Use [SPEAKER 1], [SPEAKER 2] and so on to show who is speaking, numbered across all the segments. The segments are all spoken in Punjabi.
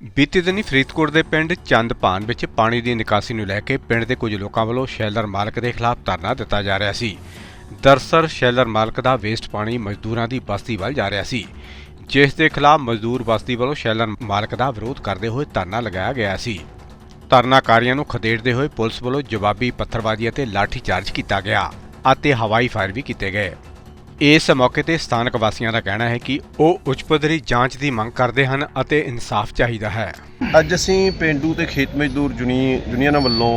[SPEAKER 1] ਬੀਤੇ ਦਿਨੀ ਫਰੀਦਕੋਟ ਦੇ ਪਿੰਡ ਚੰਦਪਾਨ ਵਿੱਚ ਪਾਣੀ ਦੀ ਨਿਕਾਸੀ ਨੂੰ ਲੈ ਕੇ ਪਿੰਡ ਦੇ ਕੁਝ ਲੋਕਾਂ ਵੱਲੋਂ ਸ਼ੈਲਰ ਮਾਲਕ ਦੇ ਖਿਲਾਫ ਧਰਨਾ ਦਿੱਤਾ ਜਾ ਰਿਹਾ ਸੀ। ਦਰਸਰ ਸ਼ੈਲਰ ਮਾਲਕ ਦਾ ਵੇਸਟ ਪਾਣੀ ਮਜ਼ਦੂਰਾਂ ਦੀ ਬਸਤੀ ਵੱਲ ਜਾ ਰਿਹਾ ਸੀ। ਜਿਸ ਦੇ ਖਿਲਾਫ ਮਜ਼ਦੂਰ ਬਸਤੀ ਵੱਲੋਂ ਸ਼ੈਲਰ ਮਾਲਕ ਦਾ ਵਿਰੋਧ ਕਰਦੇ ਹੋਏ ਧਰਨਾ ਲਗਾਇਆ ਗਿਆ ਸੀ। ਧਰਨਾਕਾਰੀਆਂ ਨੂੰ ਖਦੇੜਦੇ ਹੋਏ ਪੁਲਿਸ ਵੱਲੋਂ ਜਵਾਬੀ ਪੱਥਰਬਾਜ਼ੀ ਅਤੇ ਲਾਠੀਚਾਰਜ ਕੀਤਾ ਗਿਆ ਅਤੇ ਹਵਾਈ ਫਾਇਰ ਵੀ ਕੀਤੇ ਗਏ। ਇਸ ਮੌਕੇ ਤੇ ਸਥਾਨਕ ਵਾਸੀਆਂ ਦਾ ਕਹਿਣਾ ਹੈ ਕਿ ਉਹ ਉੱਚ ਪੱਧਰੀ ਜਾਂਚ ਦੀ ਮੰਗ ਕਰਦੇ ਹਨ ਅਤੇ ਇਨਸਾਫ ਚਾਹੀਦਾ ਹੈ।
[SPEAKER 2] ਅੱਜ ਅਸੀਂ ਪਿੰਡੂ ਤੇ ਖੇਤ ਮਜ਼ਦੂਰ ਯੂਨੀ ਯੂਨੀਅਨ ਵੱਲੋਂ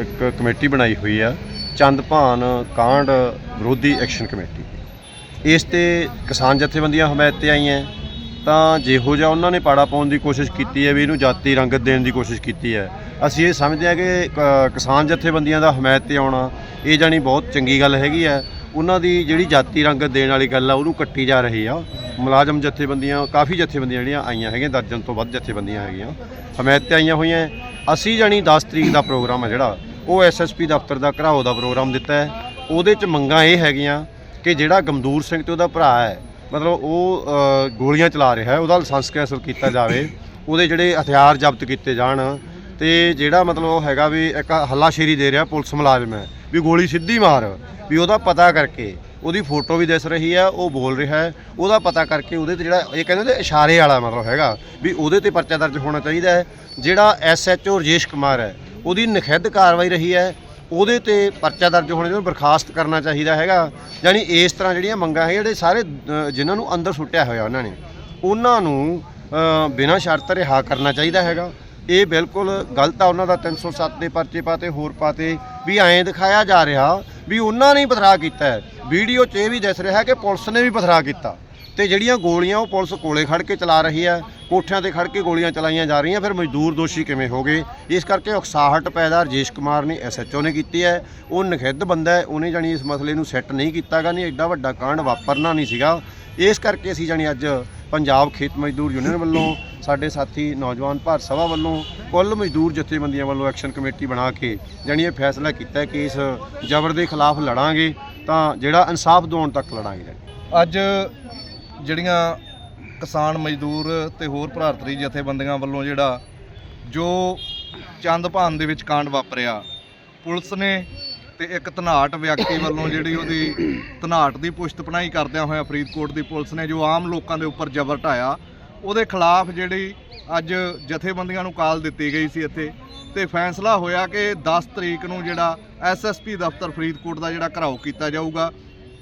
[SPEAKER 2] ਇੱਕ ਕਮੇਟੀ ਬਣਾਈ ਹੋਈ ਆ ਚੰਦਭਾਨ ਕਾਂਡ ਵਿਰੋਧੀ ਐਕਸ਼ਨ ਕਮੇਟੀ। ਇਸ ਤੇ ਕਿਸਾਨ ਜਥੇਬੰਦੀਆਂ ਹਮਾਇਤ ਤੇ ਆਈਆਂ। ਤਾਂ ਜਿਹੋ ਜਿਹਾ ਉਹਨਾਂ ਨੇ ਪਾੜਾ ਪਾਉਣ ਦੀ ਕੋਸ਼ਿਸ਼ ਕੀਤੀ ਹੈ ਵੀ ਇਹਨੂੰ ਜਾਤੀ ਰੰਗਤ ਦੇਣ ਦੀ ਕੋਸ਼ਿਸ਼ ਕੀਤੀ ਹੈ। ਅਸੀਂ ਇਹ ਸਮਝਦੇ ਹਾਂ ਕਿ, ਕਿਸਾਨ ਜਥੇਬੰਦੀਆਂ ਦਾ ਹਮਾਇਤ ਤੇ ਆਉਣਾ, ਇਹ ਜਾਣੀ ਬਹੁਤ ਚੰਗੀ ਗੱਲ ਹੈਗੀ ਹੈ। ਉਹਨਾਂ ਦੀ ਜਿਹੜੀ ਜਾਤੀ ਰੰਗਤ ਦੇਣ ਵਾਲੀ ਗੱਲ ਆ, ਉਹਨੂੰ ਕੱਟੀ ਜਾ ਰਹੀ ਆ। ਮੁਲਾਜ਼ਮ ਜਥੇਬੰਦੀਆਂ, ਕਾਫੀ ਜਥੇਬੰਦੀਆਂ ਜਿਹੜੀਆਂ ਆਈਆਂ ਹੈਗੀਆਂ, ਦਰਜਨ ਤੋਂ ਵੱਧ ਜਥੇਬੰਦੀਆਂ ਹੈਗੀਆਂ। ਹਮਾਇਤ ਤੇ ਆਈਆਂ ਹੋਈਆਂ ਅਸੀਂ ਜਾਣੀ 10 ਤਰੀਕ ਦਾ ਪ੍ਰੋਗਰਾਮ ਹੈ ਜਿਹੜਾ। ਉਹ ਐਸਐਸਪੀ ਦਫ਼ਤਰ ਦਾ ਘਰਾਓ ਦਾ ਪ੍ਰੋਗਰਾਮ ਦਿੱਤਾ ਹੈ ਉਹਦੇ ਚ ਮੰਗਾਂ ਇਹ ਹੈਗੀਆਂ ਕਿ ਜਿਹੜਾ ਗਮਦੂਰ ਸਿੰਘ ਤੇ ਉਹਦਾ ਭਰਾ ਹੈ ਮਤਲਬ ਉਹ ਗੋਲੀਆਂ ਚਲਾ ਰਿਹਾ ਹੈ ਉਹਦਾ ਲਾਇਸੈਂਸ ਕੈਂਸਲ ਕੀਤਾ ਜਾਵੇ, ਉਹਦੇ ਜਿਹੜੇ ਹਥਿਆਰ ਜ਼ਬਤ ਕੀਤੇ ਜਾਣ। ਤੇ ਜਿਹੜਾ ਮਤਲਬ ਉਹ ਹੈਗਾ ਵੀ ਇੱਕ ਹੱਲਾਸ਼ੇਰੀ ਦੇ ਰਿਹਾ ਪੁਲਿਸ ਮੁਲਾਜ਼ਮ ਹੈ ਵੀ ਗੋਲੀ ਸਿੱਧੀ ਮਾਰ, ਵੀ ਉਹਦਾ ਪਤਾ ਕਰਕੇ, ਉਹਦੀ ਫੋਟੋ ਵੀ ਦਿਸ ਰਹੀ ਹੈ ਉਹ ਬੋਲ ਰਿਹਾ ਹੈ, ਉਹਦਾ ਪਤਾ ਕਰਕੇ ਉਹਦੇ ਤੇ ਜਿਹੜਾ, ਇਹ ਕਹਿੰਦੇ ਨੇ ਇਸ਼ਾਰੇ ਵਾਲਾ ਮਤਲਬ ਹੈਗਾ, ਵੀ ਉਹਦੇ ਤੇ ਪਰਚਾ ਦਰਜ ਹੋਣਾ ਚਾਹੀਦਾ ਹੈ, ਜਿਹੜਾ ਐਸਐਚਓ ਰਜੇਸ਼ ਕੁਮਾਰ ਹੈ, ਉਹਦੀ ਨਖਿੱਧ ਕਾਰਵਾਈ ਰਹੀ ਹੈ, ਉਹਦੇ ਤੇ ਪਰਚਾ ਦਰਜ ਹੋਣਾ ਨੂੰ ਬਰਖਾਸਤ ਕਰਨਾ ਚਾਹੀਦਾ ਹੈਗਾ, ਯਾਨੀ ਇਸ ਤਰ੍ਹਾਂ ਜਿਹੜੀਆਂ ਮੰਗਾਂ ਹੈ ਜਿਹੜੇ ਸਾਰੇ ਜਿਨ੍ਹਾਂ ਨੂੰ ਅੰਦਰ ਸੁੱਟਿਆ ਹੋਇਆ ਉਹਨਾਂ ਨੇ, ਉਹਨਾਂ ਨੂੰ ਬਿਨਾਂ ਸ਼ਰਤ ਰਿਹਾ ਕਰਨਾ ਚਾਹੀਦਾ ਹੈਗਾ ਇਹ ਬਿਲਕੁਲ ਗਲਤ ਆ, ਉਹਨਾਂ ਦਾ 307 ਦੇ ਪਰਚੇ ਪਾਤੇ, ਹੋਰ ਪਾਤੇ, ਵੀ ਐਂ ਦਿਖਾਇਆ ਜਾ ਰਿਹਾ ਵੀ ਉਹਨਾਂ ਨੇ ਹੀ ਪਥਰਾ ਕੀਤਾ ਹੈ। ਵੀਡੀਓ 'ਚ ਇਹ ਵੀ ਦਿਸ ਰਿਹਾ ਕਿ ਪੁਲਿਸ ਨੇ ਵੀ ਪਥਰਾ ਕੀਤਾ ਤੇ ਜਿਹੜੀਆਂ ਗੋਲੀਆਂ ਉਹ ਪੁਲਿਸ ਕੋਲੇ ਖੜ ਕੇ ਚਲਾ ਰਹੀ ਹੈ, ਕੋਠਿਆਂ ਤੇ ਖੜ ਕੇ ਗੋਲੀਆਂ ਚਲਾਈਆਂ ਜਾ ਰਹੀਆਂ, ਫਿਰ ਮਜ਼ਦੂਰ ਦੋਸ਼ੀ ਕਿਵੇਂ ਹੋ ਗਏ ਇਸ ਕਰਕੇ ਉਕਸਾਹਟ ਪੈਦਾ ਰਜੇਸ਼ ਕੁਮਾਰ ਨੇ ਐਸਐਚਓ ਨੇ ਕੀਤੀ ਹੈ। ਉਹ ਨਖਿੱਧ ਬੰਦਾ ਹੈ, ਉਹਨੇ ਜਾਣੀ ਇਸ ਮਸਲੇ ਨੂੰ ਸੈੱਟ ਨਹੀਂ ਕੀਤਾਗਾ, ਨਹੀਂ ਐਡਾ ਵੱਡਾ ਕਾਂਡ ਵਾਪਰਨਾ ਨਹੀਂ ਸੀਗਾ। ਇਸ ਕਰਕੇ ਅਸੀਂ ਜਾਣੀ ਅੱਜ ਪੰਜਾਬ ਖੇਤ ਮਜ਼ਦੂਰ ਯੂਨੀਅਨ ਵੱਲੋਂ ਸਾਡੇ ਸਾਥੀ ਨੌਜਵਾਨ ਭਾਰਤ ਸਭਾ ਵੱਲੋਂ ਕੁੱਲ ਮਜ਼ਦੂਰ ਜਥੇਬੰਦੀਆਂ ਵੱਲੋਂ ਐਕਸ਼ਨ ਕਮੇਟੀ ਬਣਾ ਕੇ ਜਾਣੀ ਇਹ ਫੈਸਲਾ ਕੀਤਾ ਕਿ ਇਸ ਜ਼ਬਰ ਦੇ ਖਿਲਾਫ ਲੜਾਂਗੇ ਤਾਂ ਜਿਹੜਾ ਇਨਸਾਫ ਦਿਵਾਉਣ ਤੱਕ ਲੜਾਂਗੇ।
[SPEAKER 3] ਅੱਜ ਜਿਹੜੀਆਂ ਕਿਸਾਨ ਮਜ਼ਦੂਰ ਤੇ ਹੋਰ ਭਰਾਤਰੀ ਜਥੇਬੰਦੀਆਂ ਵੱਲੋਂ ਜਿਹੜਾ ਜੋ ਚੰਦ ਭਾਨ ਦੇ ਵਿੱਚ ਕਾਂਡ ਵਾਪਰਿਆ, ਪੁਲਿਸ ਨੇ ਤੇ ਇੱਕ ਧਨਾਟ ਵਿਅਕਤੀ ਵੱਲੋਂ ਜਿਹੜੀ ਉਹਦੀ ਧਨਾਟ ਦੀ ਪੁਸ਼ਤ ਪਣਾਈ ਕਰਦਿਆਂ ਹੋਇਆ ਫਰੀਦਕੋਟ ਦੀ ਪੁਲਿਸ ਨੇ ਜੋ ਆਮ ਲੋਕਾਂ ਦੇ ਉੱਪਰ ਜ਼ਬਰ ਢਾਇਆ ਉਹਦੇ ਖਿਲਾਫ ਜਿਹੜੀ ਅੱਜ ਜਥੇਬੰਦੀਆਂ ਨੂੰ ਕਾਲ ਦਿੱਤੀ ਗਈ ਸੀ ਇੱਥੇ ਤੇ ਫੈਸਲਾ ਹੋਇਆ ਕਿ 10 ਤਰੀਕ ਨੂੰ ਜਿਹੜਾ ਐਸਐਸਪੀ ਦਫ਼ਤਰ ਫਰੀਦਕੋਟ ਦਾ ਜਿਹੜਾ ਘਰਾਓ ਕੀਤਾ ਜਾਊਗਾ।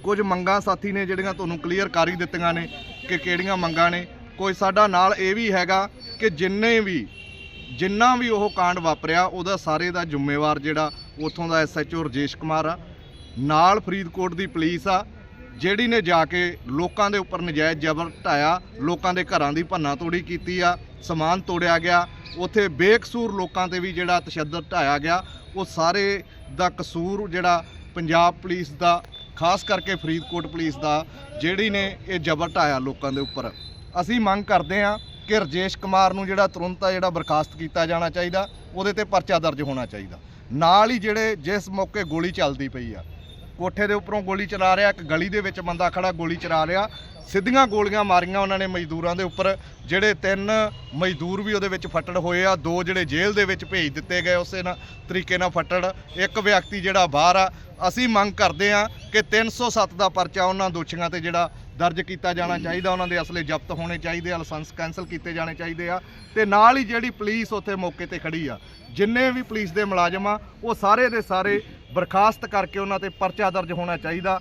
[SPEAKER 3] ਕੁਝ ਮੰਗਾਂ ਸਾਥੀ ਨੇ ਜਿਹੜੀਆਂ ਤੁਹਾਨੂੰ ਕਲੀਅਰ ਕਰ ਹੀ ਦਿੱਤੀਆਂ ਨੇ ਕਿ ਕਿਹੜੀਆਂ ਮੰਗਾਂ ਨੇ। ਕੋਈ ਸਾਡਾ ਨਾਲ ਇਹ ਵੀ ਹੈਗਾ ਕਿ ਜਿੰਨੇ ਵੀ, ਜਿੰਨਾ ਵੀ ਉਹ ਕਾਂਡ ਵਾਪਰਿਆ, ਉਹਦਾ ਸਾਰੇ ਦਾ ਜ਼ਿੰਮੇਵਾਰ ਜਿਹੜਾ ਉੱਥੋਂ ਦਾ ਐਸਐਚਓ ਰਜੇਸ਼ ਕੁਮਾਰ ਆ। ਨਾਲ ਫਰੀਦਕੋਟ ਦੀ ਪੁਲਿਸ ਆ। ਜਿਹੜੀ ਨੇ ਜਾ ਕੇ ਲੋਕਾਂ ਦੇ ਉੱਪਰ ਨਜਾਇਜ਼ ਜ਼ਬਰ ਢਾਇਆ, ਲੋਕਾਂ ਦੇ ਘਰਾਂ ਦੀ ਭੰਨਾ ਤੋੜੀ ਕੀਤੀ ਆ, ਸਮਾਨ ਤੋੜਿਆ ਗਿਆ, ਉੱਥੇ ਬੇਕਸੂਰ ਲੋਕਾਂ ਤੇ ਵੀ ਜਿਹੜਾ ਤਸ਼ੱਦਦ ਢਾਇਆ ਗਿਆ, ਉਹ ਸਾਰੇ ਦਾ ਕਸੂਰ ਜਿਹੜਾ ਪੰਜਾਬ ਪੁਲਿਸ ਦਾ, ਖਾਸ ਕਰਕੇ ਫਰੀਦਕੋਟ ਪੁਲਿਸ ਦਾ, ਜਿਹੜੀ ਨੇ ਇਹ ਜ਼ਬਰ ਢਾਇਆ ਲੋਕਾਂ ਦੇ ਉੱਪਰ। ਅਸੀਂ ਮੰਗ ਕਰਦੇ ਹਾਂ ਕਿ ਰਜੇਸ਼ ਕੁਮਾਰ ਨੂੰ ਜਿਹੜਾ ਤੁਰੰਤ ਆ ਜਿਹੜਾ ਬਰਖਾਸਤ ਕੀਤਾ ਜਾਣਾ ਚਾਹੀਦਾ, ਉਹਦੇ ਤੇ ਪਰਚਾ ਦਰਜ ਹੋਣਾ ਚਾਹੀਦਾ। ਨਾਲ ਹੀ ਜਿਹੜੇ ਜਿਸ ਮੌਕੇ ਗੋਲੀ ਚੱਲਦੀ ਪਈ ਆ ਕੋਠੇ ਦੇ ਉੱਪਰੋਂ ਗੋਲੀ ਚਲਾ ਰਿਹਾ, ਇੱਕ ਗਲੀ ਦੇ ਵਿੱਚ ਬੰਦਾ ਖੜਾ ਗੋਲੀ ਚਲਾ ਰਿਹਾ। ਸਿੱਧੀਆਂ ਗੋਲੀਆਂ ਮਾਰੀਆਂ ਉਹਨਾਂ ਨੇ ਮਜ਼ਦੂਰਾਂ ਦੇ ਉੱਪਰ, ਜਿਹੜੇ ਤਿੰਨ ਮਜ਼ਦੂਰ ਵੀ ਉਹਦੇ ਵਿੱਚ ਫੱਟੜ ਹੋਏ ਆ, ਦੋ ਜਿਹੜੇ ਜੇਲ੍ਹ ਦੇ ਵਿੱਚ ਭੇਜ ਦਿੱਤੇ ਗਏ ਉਸੇ ਨਾਲ ਤਰੀਕੇ ਨਾਲ ਫੱਟੜ, ਇੱਕ ਵਿਅਕਤੀ ਜਿਹੜਾ ਬਾਹਰ ਆ, ਅਸੀਂ ਮੰਗ ਕਰਦੇ ਆ ਕਿ 307 ਦਾ ਪਰਚਾ ਉਹਨਾਂ ਦੋਸ਼ੀਆਂ ਤੇ ਜਿਹੜਾ ਦਰਜ ਕੀਤਾ ਜਾਣਾ ਚਾਹੀਦਾ, ਉਹਨਾਂ ਦੇ ਅਸਲੇ ਜ਼ਬਤ ਹੋਣੇ ਚਾਹੀਦੇ ਆ, ਲਾਇਸੈਂਸ ਕੈਂਸਲ ਕੀਤੇ ਜਾਣੇ ਚਾਹੀਦੇ ਆ, ਤੇ ਨਾਲ ਹੀ ਜਿਹੜੀ ਪੁਲਿਸ ਉੱਥੇ ਮੌਕੇ ਤੇ ਖੜੀ ਆ, ਜਿੰਨੇ ਵੀ ਪੁਲਿਸ ਦੇ ਮੁਲਾਜ਼ਮ ਆ, ਉਹ ਸਾਰੇ ਦੇ ਸਾਰੇ ਬਰਖਾਸਤ ਕਰਕੇ ਉਹਨਾਂ ਤੇ ਪਰਚਾ ਦਰਜ ਹੋਣਾ ਚਾਹੀਦਾ